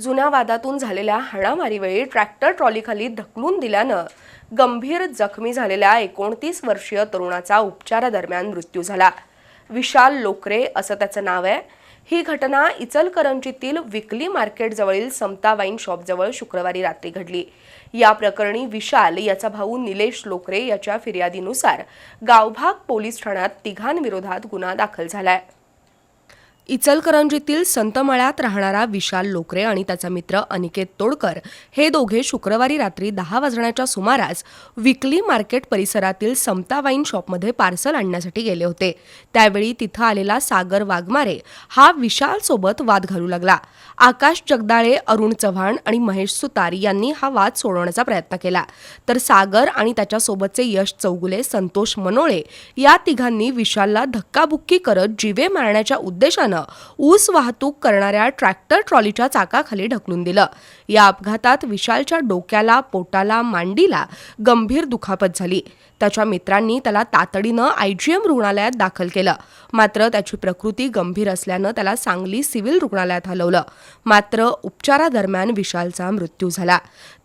जुन्या वादातून झालेल्या हाणामारीवेळी ट्रॅक्टर ट्रॉलीखाली ढकलून दिल्यानं गंभीर जखमी झालेल्या एकोणतीस वर्षीय तरुणाचा उपचारादरम्यान मृत्यू झाला. विशाल लोकरे असं त्याचं नाव आहे. ही घटना इचलकरंजीतील विकली मार्केटजवळील समता वाईन शॉपजवळ शुक्रवारी रात्री घडली. या प्रकरणी विशाल याचा भाऊ निलेश लोकरे याच्या फिर्यादीनुसार गावभाग पोलीस ठाण्यात तिघांविरोधात गुन्हा दाखल झालाय. इचलकरंजीतील संतमळ्यात राहणारा विशाल लोकरे आणि त्याचा मित्र अनिकेत तोडकर हे दोघे शुक्रवारी रात्री दहा वाजण्याच्या सुमारास विकली मार्केट परिसरातील समता वाईन शॉपमध्ये पार्सल आणण्यासाठी गेले होते. त्यावेळी तिथं आलेला सागर वाघमारे हा विशाल सोबत वाद घालू लागला. आकाश जगदाळे अरुण चव्हाण आणि महेश सुतार यांनी हा वाद सोडवण्याचा प्रयत्न केला. तर सागर आणि त्याच्यासोबतचे यश चौगुले संतोष मनोळे या तिघांनी विशालला धक्काबुक्की करत जीवे मारण्याच्या उद्देशानं ऊस वाहतूक करणाऱ्या ट्रॅक्टर ट्रॉलीच्या चाकाखाली ढकलून दिलं. या अपघातात विशालच्या डोक्याला पोटाला मांडीला गंभीर दुखापत झाली. त्याच्या मित्रांनी त्याला तातडीनं आयजीएम रुग्णालयात दाखल केलं. मात्र त्याची प्रकृती गंभीर असल्यानं त्याला सांगली सिव्हिल रुग्णालयात हलवलं. मात्र उपचारादरम्यान विशालचा मृत्यू झाला.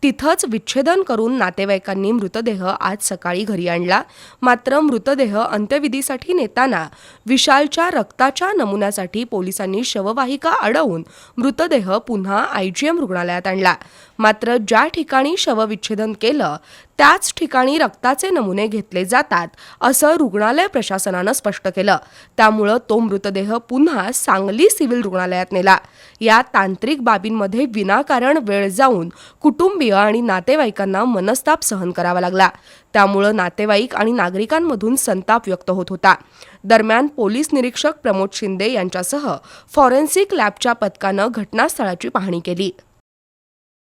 तिथंच विच्छेदन करून नातेवाईकांनी मृतदेह आज सकाळी घरी आणला. मात्र मृतदेह अंत्यविधीसाठी नेताना विशालच्या रक्ताच्या नमुन्यासाठी पोलिसांनी शववाहिका अडवून मृतदेह पुन्हा आयजीएम रुग्णालयात आणला. मात्र ज्या ठिकाणी शवविच्छेदन केलं त्याच ठिकाणी रक्ताचे नमुने घेतले जातात असं रुग्णालय प्रशासनानं स्पष्ट केलं. त्यामुळं तो मृतदेह पुन्हा सांगली सिव्हिल रुग्णालयात नेला. या तांत्रिक बाबींमध्ये विनाकारण वेळ जाऊन कुटुंबीय आणि नातेवाईकांना मनस्ताप सहन करावा लागला. त्यामुळं नातेवाईक आणि नागरिकांमधून संताप व्यक्त होत होता. दरम्यान पोलीस निरीक्षक प्रमोद शिंदे यांच्या यांच्यासह फॉरेन्सिक लॅबच्या पथकानं घटनास्थळाची पाहणी केली.